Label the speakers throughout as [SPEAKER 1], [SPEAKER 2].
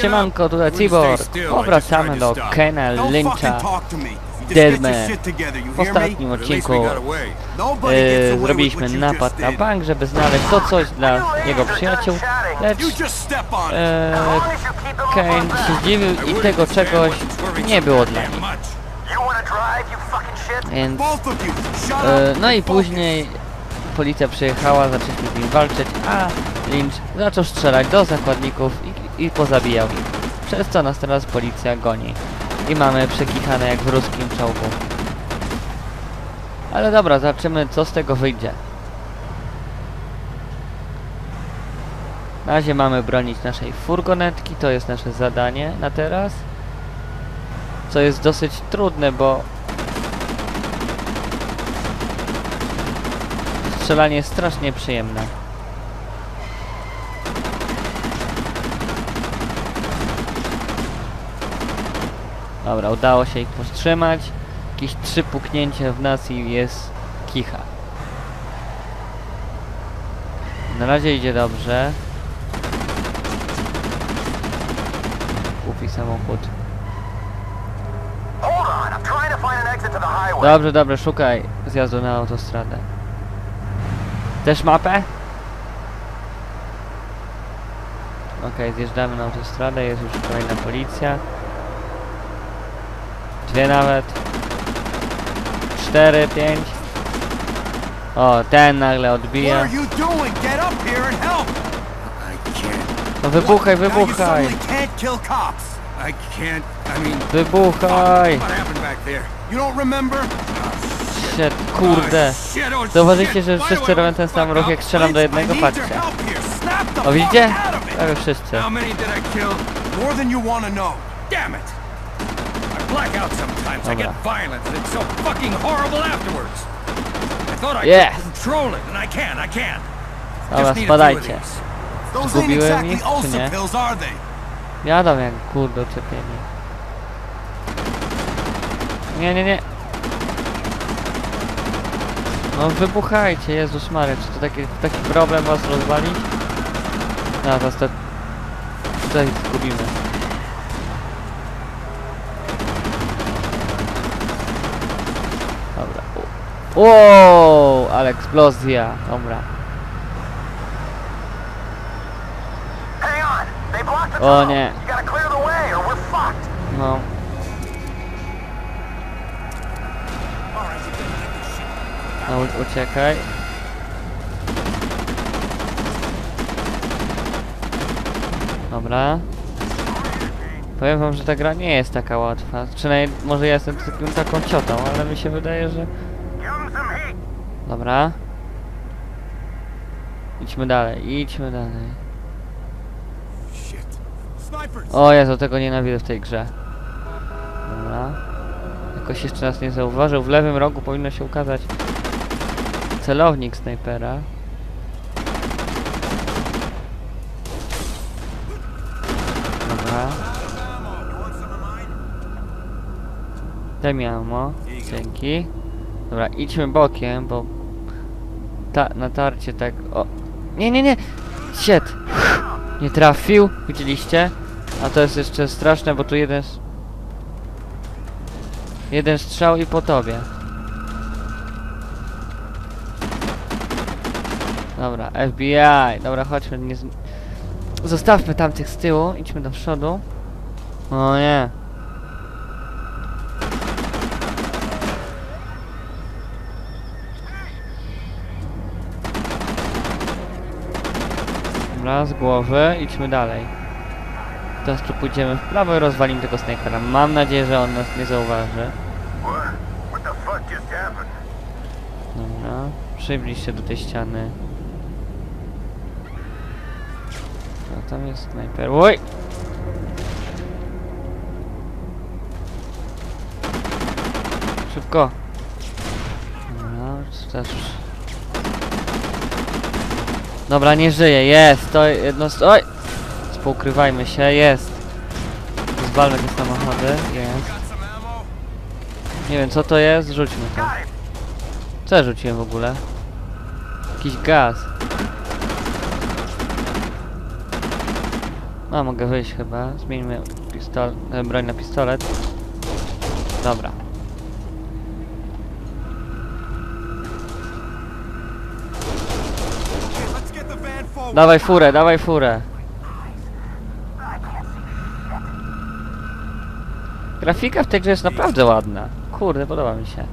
[SPEAKER 1] Siemanko, tutaj
[SPEAKER 2] just
[SPEAKER 1] Powracamy do. Kena Lyncha. Deadman. w ostatnim odcinku e, zrobiliśmy napad na bank, żeby znaleźć to coś dla jego przyjaciół, lecz e, Kane się zdziwił i tego czegoś nie było dla nich. Więc, e, no i później policja przyjechała, zaczęliśmy z nim walczyć, a Lynch zaczął strzelać do zakładników i, pozabijał ich. Przez co nas teraz policja goni. I mamy przekichane jak w ruskim czołgu. Ale dobra, zobaczymy co z tego wyjdzie. Na razie mamy bronić naszej furgonetki, to jest nasze zadanie na teraz. Co jest dosyć trudne, bo strzelanie jest strasznie przyjemne. Dobra, udało się ich powstrzymać. Jakieś trzy puknięcia w nas i jest kicha. Na razie idzie dobrze. Głupi samochód. Dobrze, dobrze, szukaj zjazdu na autostradę. Też mapę? Okej, zjeżdżamy na autostradę, jest już kolejna policja. Dwie nawet. Cztery, pięć. O, ten nagle
[SPEAKER 3] What
[SPEAKER 1] odbija.
[SPEAKER 3] are you doing? Get up here and help.
[SPEAKER 2] I can't.
[SPEAKER 1] No wybuchaj, wybuchaj!
[SPEAKER 3] suddenly can't kill cops.
[SPEAKER 2] I can't. I mean,
[SPEAKER 1] Wybuchaj!
[SPEAKER 2] what happened back there?
[SPEAKER 3] You don't remember?
[SPEAKER 1] Shit, kurde.
[SPEAKER 2] Oh, oh,
[SPEAKER 1] Zauważyliście,
[SPEAKER 2] shit.
[SPEAKER 1] że wszyscy robią ten sam ruch jak strzelam do jednego, patrzcie. O widzicie? Prawie wszyscy.
[SPEAKER 3] More than you know.
[SPEAKER 2] Damn it! I black out sometimes. I get
[SPEAKER 1] Dobra.
[SPEAKER 2] violent, and it's so fucking horrible afterwards. I thought I
[SPEAKER 1] Yes.
[SPEAKER 2] could control it, and I can. I can.
[SPEAKER 1] Dobra,
[SPEAKER 2] a
[SPEAKER 1] spadajcie. Zgubiłem
[SPEAKER 3] exactly
[SPEAKER 1] ich, czy nie?
[SPEAKER 3] pills, are they?
[SPEAKER 1] Jadą jak kurde oczepieni. Nie, nie, nie. No wybuchajcie, Jezus Mary, czy to taki, taki problem was rozwalić? No, teraz to... Tutaj zgubimy. Dobra. U- Wow, ale eksplozja. Dobra. O nie. No. No, uciekaj. Dobra. Powiem wam, że ta gra nie jest taka łatwa. Przynajmniej może ja jestem taką ciotą, ale mi się wydaje, że... Dobra. Idźmy dalej, idźmy dalej. O Jezu, tego nienawidzę w tej grze. Dobra. Jakoś jeszcze nas nie zauważył. W lewym rogu powinno się ukazać celownik snajpera. Dobra. Daj mi ammo. Dzięki. Dobra, idźmy bokiem, bo ta, natarcie tak... O! Nie, nie, nie! Shit! Nie trafił, widzieliście? A to jest jeszcze straszne, bo tu jeden... Jeden strzał i po tobie. Dobra, FBI. Dobra, chodźmy. Nie z... Zostawmy tamtych z tyłu, idźmy do przodu. O nie. Dobra, z głowy, idźmy dalej. Teraz tu pójdziemy w prawo i rozwalimy tego snajpera. Mam nadzieję, że on nas nie zauważy. Dobra, przybliż się do tej ściany. A tam jest snajper. Oj! Szybko! Dobra, teraz... Dobra, nie żyje, jest, to jedno. Oj! Współkrywajmy się, jest! Zwalmy te samochody, jest. Nie wiem, co to jest, rzućmy to. Co ja rzuciłem w ogóle? Jakiś gaz. No, mogę wyjść chyba. Zmieńmy pistol e, broń na pistolet. Dobra.
[SPEAKER 3] Okay, let's get the van forward.
[SPEAKER 1] Dawaj furę, dawaj furę. Grafika w tej grze jest naprawdę ładna. Kurde, podoba mi się.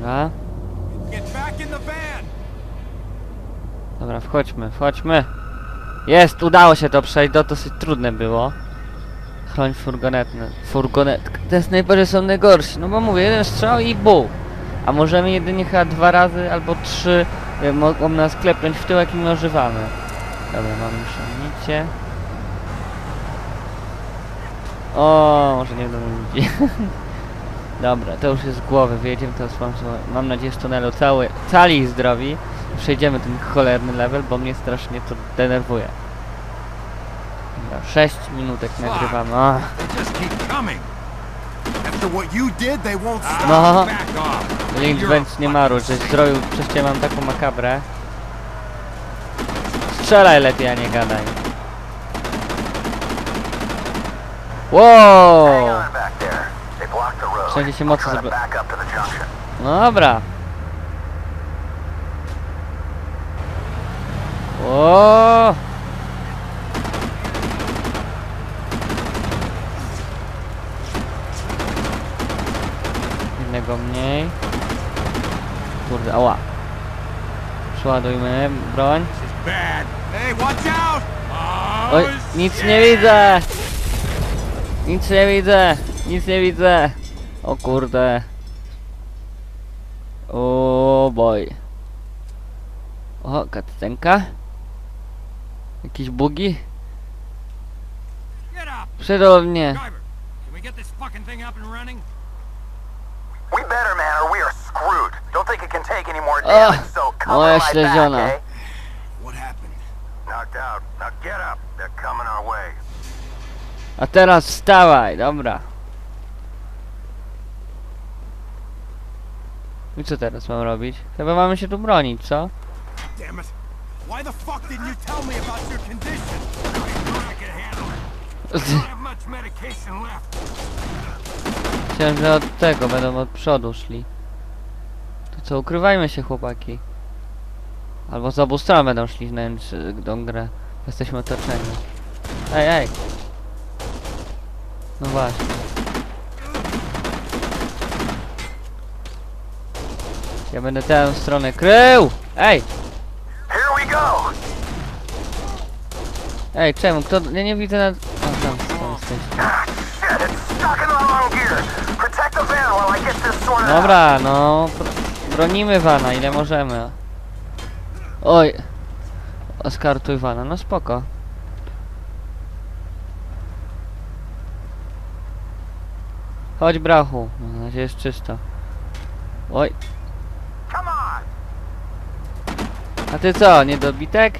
[SPEAKER 1] Dobra, dobra, wchodźmy, wchodźmy. Jest, udało się to przejść, to dosyć trudne było. Chroń furgonetę, furgonetkę. Te snajperzy są najgorsi, no bo mówię, jeden strzał i bu. A możemy jedynie chyba dwa razy albo trzy mogą nas klepnąć w tyłek i my ożywamy. Dobra, mamy amunicję. O, może nie będą ludzi. Dobra, to już jest z głowy, wyjedziemy teraz mam, mam nadzieję z tunelu cały, cali i zdrowi. Przejdziemy ten cholerny level, bo mnie strasznie to denerwuje. Dobra, 6 minutek nagrywamy.
[SPEAKER 3] Stop.
[SPEAKER 1] no,
[SPEAKER 2] A
[SPEAKER 1] Bench nie marusz, że zdroju przez ciebie mam taką makabrę. Strzelaj lepiej, a nie gadaj. Wow! Wszędzie się mocno
[SPEAKER 4] junction.
[SPEAKER 1] No dobra. O! Jednego mniej. Kurde, ała. Przeładujmy broń. Oj, nic nie widzę! Nic nie widzę! Nic nie widzę! O kurde. O boy. O, katcenka. Jakieś bugi? Mnie.
[SPEAKER 2] We
[SPEAKER 4] better, man, or we are screwed. Don't think it can take any more
[SPEAKER 1] Ugh,
[SPEAKER 4] damage, so cover
[SPEAKER 1] moja
[SPEAKER 4] my back,
[SPEAKER 1] śledziona.
[SPEAKER 4] eh?
[SPEAKER 3] What happened?
[SPEAKER 4] Knocked out. Now get up. They're coming our way.
[SPEAKER 1] A teraz wstawaj, dobra. I co teraz mam robić? Chyba mamy się tu bronić, co?
[SPEAKER 3] Damn it. Why the fuck didn't you tell me about your condition?
[SPEAKER 2] I can handle it. Don't have much medication left.
[SPEAKER 1] Myślałem, że od tego będą od przodu szli. To co, ukrywajmy się chłopaki. Albo z obu stron będą szli znając y, tą grę. Jesteśmy otoczeni. Ej, ej! No właśnie. Ja będę tę stronę krył! Ej!
[SPEAKER 4] Here we go.
[SPEAKER 1] Ej, czemu? Kto... Ja nie widzę na... Dobra, no... br- Bronimy Wana, ile możemy. Oj! Oskartuj Wana, no spoko. Chodź brachu, na razie jest czysto. Oj, a ty co, niedobitek?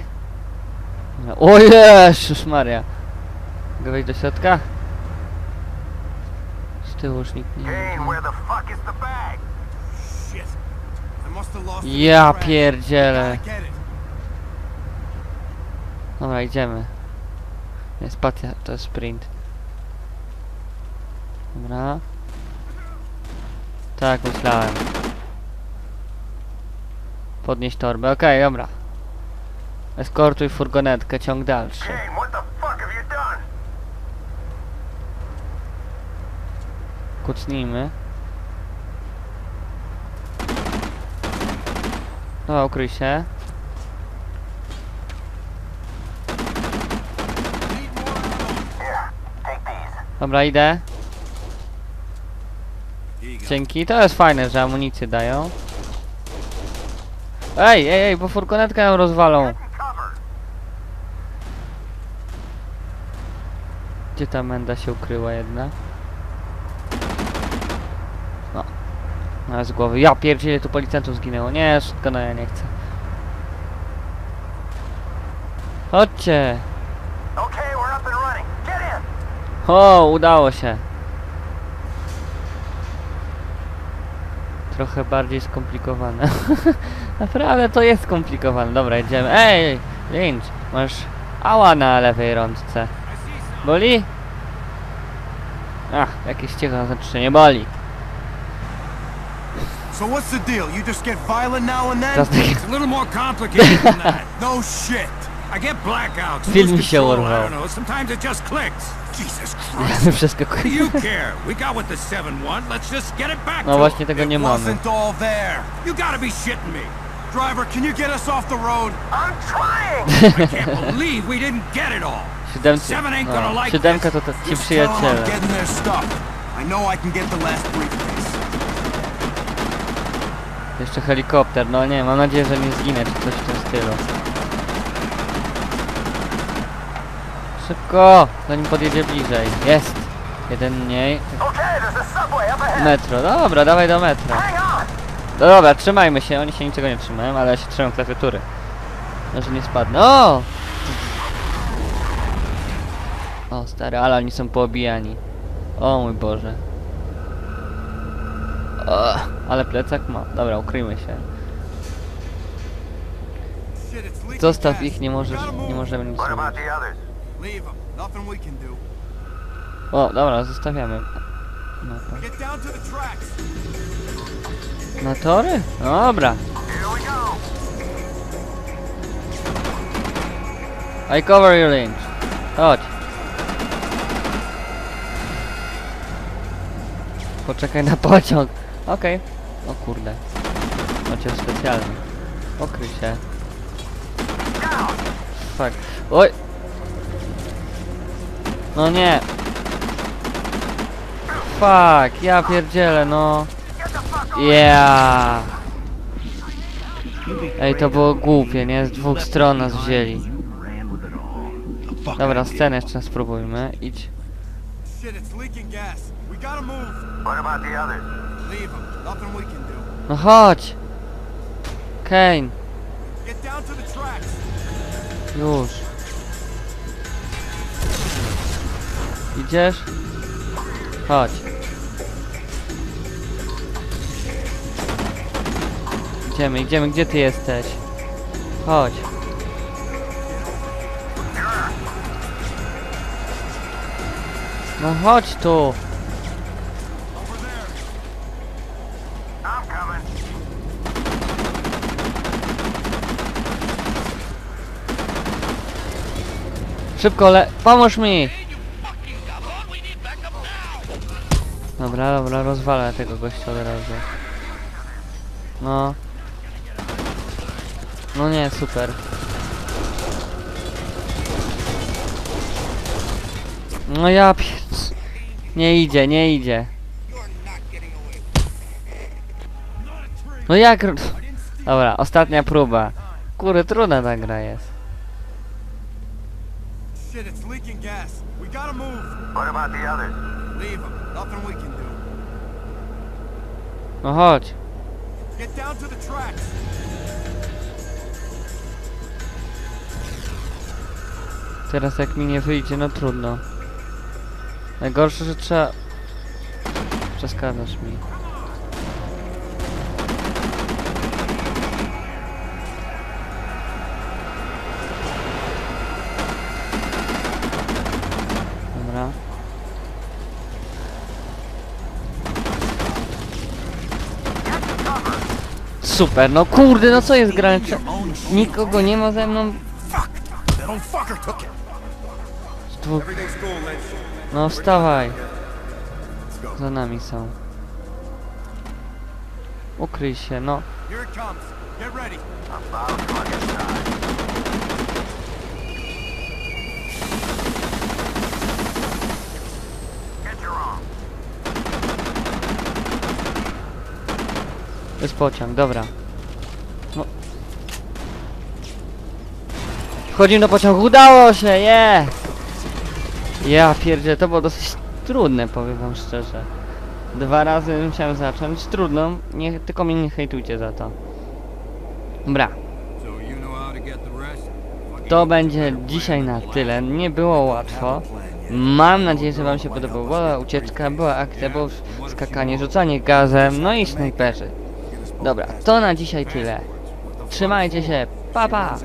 [SPEAKER 1] O Jezus Maria. Mogę wejść do środka? Tyłu już nikt nie Ja pierdzielę. Dobra, idziemy. Nie, spacja, to jest sprint. Dobra. Tak, myślałem. Podnieść torbę, okej, dobra. Eskortuj furgonetkę, ciąg dalszy.
[SPEAKER 4] Kane, what the fuck have you done?
[SPEAKER 1] Kucnijmy. No, ukryj się. Dobra, idę. Dzięki, to jest fajne, że amunicję dają. Ej, ej, ej, bo furgonetkę ją rozwalą. Gdzie ta menda się ukryła jedna? Z głowy. Ja pierdzielę, tu policjantów zginęło. Nie, no ja nie chcę. Chodźcie! O, udało się. Trochę bardziej skomplikowane. Naprawdę to jest skomplikowane. Dobra, jedziemy. Ej, Lynch, masz Ała na lewej rączce. Boli? Ach, jakieś cicho, znaczy nie boli.
[SPEAKER 3] So what's the deal? You just get violent now and then?
[SPEAKER 2] It's a little more complicated than that.
[SPEAKER 3] No shit.
[SPEAKER 2] I get blackouts.
[SPEAKER 1] Film
[SPEAKER 2] lose
[SPEAKER 1] mi się
[SPEAKER 2] control, I
[SPEAKER 1] urwał.
[SPEAKER 2] don't know. Sometimes it just clicks.
[SPEAKER 3] Jesus Christ.
[SPEAKER 1] przeskakuje.
[SPEAKER 2] What do you care? We got what the 7-1. Let's just get it back
[SPEAKER 1] No
[SPEAKER 2] to
[SPEAKER 1] właśnie tego nie
[SPEAKER 3] It
[SPEAKER 1] mamy.
[SPEAKER 3] wasn't all there.
[SPEAKER 2] it. You gotta be shitting me.
[SPEAKER 3] Driver, can you get us off the road?
[SPEAKER 4] I'm trying!
[SPEAKER 2] I can't believe we didn't get it all.
[SPEAKER 1] Siódemcy,
[SPEAKER 2] Seven ain't gonna
[SPEAKER 1] no,
[SPEAKER 2] like
[SPEAKER 1] siódemka to, to ci
[SPEAKER 3] Just tell 'em I'm
[SPEAKER 1] przyjaciele.
[SPEAKER 3] getting their stuff. I know I can get the last briefcase.
[SPEAKER 1] Jeszcze helikopter, no nie, mam nadzieję, że nie zginę czy coś w tym stylu. Szybko, zanim podjedzie bliżej. Jest! Jeden mniej. Metro, dobra, dawaj do metra. No dobra, trzymajmy się, oni się niczego nie trzymają, ale ja się trzymam klawiatury. No, że nie spadnę. O! O, stary, ale oni są poobijani. O mój Boże. O, ale plecak ma. Dobra, ukryjmy się. Zostaw ich, nie możesz, nie możemy nic zrobić. O, dobra, zostawiamy. No to. Na tory? Dobra. I cover your range. Chodź. Poczekaj na pociąg. Okej. O kurde. Pociąg specjalny. Pokryj się. Fuck. Oj. No nie. Fuck, ja pierdzielę, no. Yeah. Ej, to było głupie, nie? Z dwóch stron nas wzięli. Dobra, scenę jeszcze spróbujmy. Idź.
[SPEAKER 3] Shit, it's leaking gas. We gotta move.
[SPEAKER 4] What about the others?
[SPEAKER 3] Leave them. Nothing we can do.
[SPEAKER 1] No chodź! Kane,
[SPEAKER 3] Get down to the tracks.
[SPEAKER 1] już. Idziesz? Chodź. Idziemy, idziemy, gdzie ty jesteś? Chodź. No chodź tu.
[SPEAKER 4] I'm coming.
[SPEAKER 1] Szybko, le... Pomóż mi! Dobra, dobra, rozwalę tego gościa od razu. No. No nie, super. No ja. Nie idzie, nie idzie. No jak... Dobra, ostatnia próba. Kurde, trudna ta gra jest.
[SPEAKER 3] Shit, it's leaking gas. We gotta move.
[SPEAKER 4] What about the others?
[SPEAKER 3] Leave them. Nothing we can do.
[SPEAKER 1] No chodź.
[SPEAKER 3] Get down to the tracks.
[SPEAKER 1] Teraz jak mi nie wyjdzie, no trudno. Najgorsze, że trzeba... Przeszkadzasz mi. Dobra. Super, no kurde, no co jest grane? Nikogo nie ma ze mną. No wstawaj. Za nami są. Ukryj się, no.
[SPEAKER 3] Get
[SPEAKER 4] your arm.
[SPEAKER 1] Jest pociąg, dobra. No. Wchodzimy do pociągu, udało się, je! Ja pierdzie, to było dosyć trudne, powiem wam szczerze. Dwa razy musiałem zacząć, trudno, nie, tylko mnie nie hejtujcie za to.
[SPEAKER 2] How to
[SPEAKER 1] będzie dzisiaj na tyle, nie było łatwo. Mam nadzieję, że wam się podobało. Była ucieczka, była akcja, było skakanie, rzucanie gazem, no i snajperzy. Dobra, to na dzisiaj tyle. Trzymajcie się, pa pa!